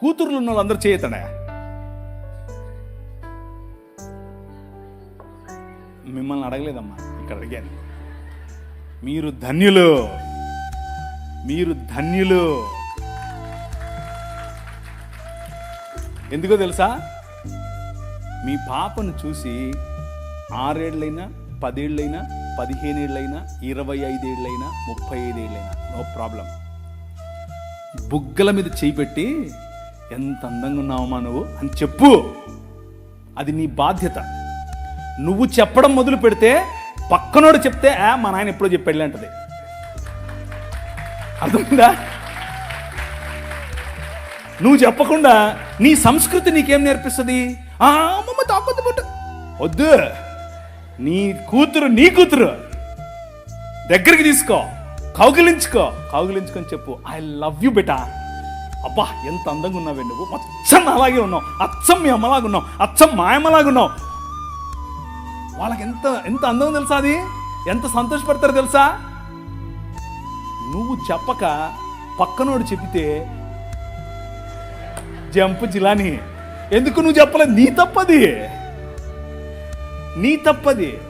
కూతుర్లు ఉన్న వాళ్ళందరూ చేయతనే మిమ్మల్ని అడగలేదమ్మా ఇక్కడ అడిగాను. మీరు ధన్యులు మీరు ధన్యులు. ఎందుకో తెలుసా? మీ పాపను చూసి ఆరేళ్ళైనా పదేళ్ళైనా పదిహేనేళ్ళైనా ఇరవై ఐదేళ్ళైనా ముప్పై ఐదేళ్ళైనా నో ప్రాబ్లం. బుగ్గల మీద చేయి పెట్టి ఎంత అందంగా ఉన్నావమ్మా నువ్వు అని చెప్పు. అది నీ బాధ్యత. నువ్వు చెప్పడం మొదలు పెడితే పక్కనోడు చెప్తే ఆ మా నాయన ఎప్పుడో చెప్పాడు అంటది. అర్థమైందా? నువ్వు చెప్పకుండా నీ సంస్కృతి నీకేం నేర్పిస్తుంది? ఆ అమ్మమ్మ తాకొద్దు పుట్ట వద్దు. నీ కూతురు నీ కూతురు దగ్గరికి తీసుకో కౌగిలించుకో. కౌగిలించుకొని చెప్పు. ఐ లవ్ యూ బెటా. అబ్బా ఎంత అందంగా ఉన్నావే నువ్వు. అచ్చం అలాగే ఉన్నావు. అచ్చం మీ అమ్మలాగా ఉన్నావు అచ్చం మా అమ్మలాగా ఉన్నావు వాళ్ళకి ఎంత ఎంత అందం తెలుసా అది? ఎంత సంతోషపడతారో తెలుసా? నువ్వు చెప్పక పక్కనోడు చెప్తే జంపు జిలాని. ఎందుకు నువ్వు చెప్పలేదు? నీ తప్పది. నీ తప్పది.